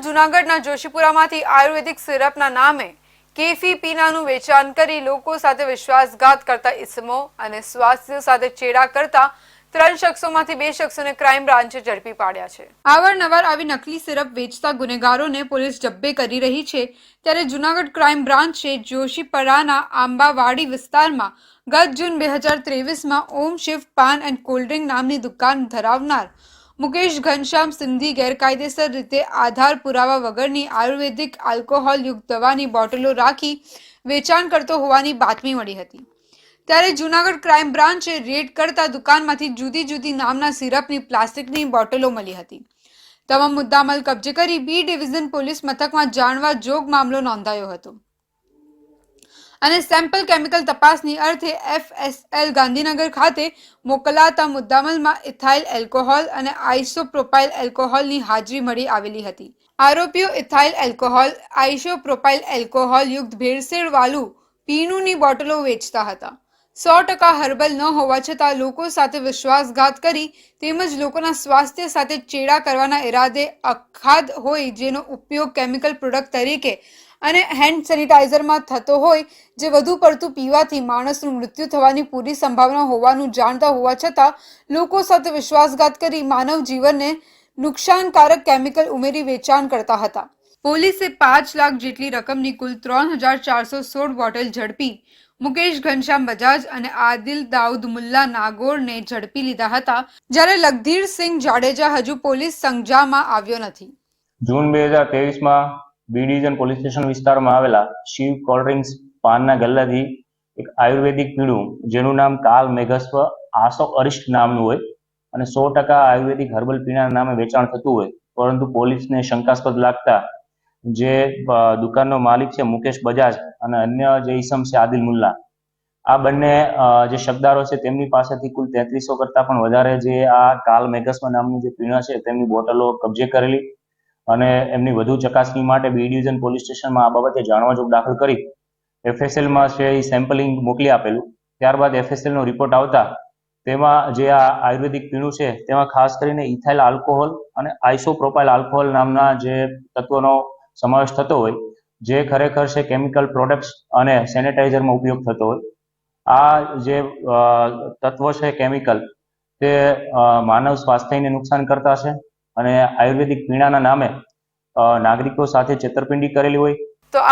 જૂનાગઢના જોશીપુરામાંથી આયુર્વેદિક સિરપના નામે કેફી પીનાનું વેચાણ કરી લોકો સાથે વિશ્વાસઘાત કરતા ઇસમો અને સ્વાસ્થ્ય સાથે ચેડા કરતા ત્રણ શખ્સોમાંથી બે શખ્સોને ક્રાઇમ બ્રાન્ચે ઝડપી પાડ્યા છે. અવારનવાર આવી નકલી સિરપ વેચતા ગુનેગારોને પોલીસ જબ્બે કરી રહી છે. ત્યારે જૂનાગઢ ક્રાઇમ બ્રાન્ચે જોશીપરાના આંબાવાડી વિસ્તારમાં ગત જૂન બે હજાર ત્રેવીસમાં Om Shiv paan and cold drink નામની દુકાન ધરાવનાર મુકેશ ઘનશ્યામ સિંધી ગેરકાયદેસર રીતે આધાર પુરાવા વગરની આયુર્વેદિક આલ્કોહોલ યુક્ત દવાની બોટલો રાખી વેચાણ કરતો હોવાની બાતમી મળી હતી. ત્યારે જૂનાગઢ ક્રાઇમ બ્રાન્ચે રેડ કરતા દુકાનમાંથી જુદી જુદી નામના સિરપની પ્લાસ્ટિકની બોટલો મળી હતી. તમામ મુદ્દામાલ કબજે કરી બી ડિવિઝન પોલીસ મથકમાં જાણવા જોગ મામલો નોંધાયો હતો. અને સેમ્પલ કેમિકલ તપાસની અર્થે એફએસએલ ગાંધીનગર ખાતે મોકલાતા મુદ્દામલમાં ઇથાઇલ એલ્કોહોલ અને આઇસોપ્રોપાઇલ એલ્કોહોલની હાજરી મળી આવેલી હતી. આરોપીઓ ઇથાઇલ એલ્કોહોલ આઇસોપ્રોપાઇલ એલ્કોહોલ યુક્ત ભેળસેળવાળું પીણુંની બોટલો વેચતા હતા. સો ટકા હર્બલ ન હોવા છતાં લોકો સાથે વિશ્વાસઘાત કરી તેમજ લોકોના સ્વાસ્થ્ય સાથે ચેડા કરવાના ઈરાદે અખાદ હોય જેનો ઉપયોગ કેમિકલ પ્રોડક્ટ તરીકે અને હેન્ડ સેનિટાઈઝરમાં થતો હોય જે વધુ પડતું પીવાથી માણસનું મૃત્યુ થવાની પૂરી સંભાવના હોવાનું જાણતા હોવા છતાં લોકો સાથે વિશ્વાસઘાત કરી માનવ જીવનને નુકસાનકારક કેમિકલ ઉમેરી વેચાણ કરતા હતા. પોલીસે પાંચ લાખ જેટલી રકમની કુલ ત્રણ હજાર ચારસો સોળ બોટલ ઝડપી, મુકેશ ઘનશ્યામ બજાજ અને આદિલ દાઉદ મુલ્લા નાગોરને ઝડપી લીધા હતા, જ્યારે લગધીર સિંહ જાડેજા હજુ પોલીસ સંજામાં આવ્યો નથી. જૂન બે હજાર તેવીસમાં બી ડિવિઝન પોલીસ સ્ટેશન વિસ્તારમાં આવેલા શિવ કોલ્ડ્રિંક્સ પાનના ગલ્લાથી એક આયુર્વેદિક પીણું જેનું નામ કાલ મેઘસ્વ આસો અરિષ્ટ નામનું હોય અને સો ટકા આયુર્વેદિક હર્બલ પીણાના નામે વેચાણ થતું હોય, પરંતુ પોલીસને શંકાસ્પદ લાગતા જે દુકાનનો માલિક છે મુકેશ બજાજ અને અન્ય જે ઈસમ છે આદિલ મુલ્લા. આ બંને જે શબ્દારો છે તેમની પાસેથી કુલ તેત્રીસો કરતા પણ વધારે જે આ કાલ મેઘસ્વ નામનું જે પીણા છે તેમની બોટલો કબજે કરેલી અને એમની વધુ ચકાસણી માટે બી ડિવિઝન પોલીસ સ્ટેશનમાં આ બાબતે જાણવા જોગ દાખલ કરી એફએસએલમાં છે એ સેમ્પલિંગ મોકલી આપેલું. ત્યારબાદ એફએસએલનો રિપોર્ટ આવતા તેમાં જે આ આયુર્વેદિક પીણું છે તેમાં ખાસ કરીને ઇથાઇલ આલ્કોહોલ અને આઇસોપ્રોપાઇલ આલ્કોહોલ નામના જે તત્વોનો સમાવેશ થતો હોય, જે ખરેખર છે કેમિકલ પ્રોડક્ટ્સ અને સેનેટાઇઝરમાં ઉપયોગ થતો હોય. આ જે તત્વો છે કેમિકલ તે માનવ સ્વાસ્થ્યને નુકસાન કરતા છે અને આયુર્વેદિક પીણાના નામે નાગરિકો સાથે છેતરપિંડી કરેલી હોય. તો આ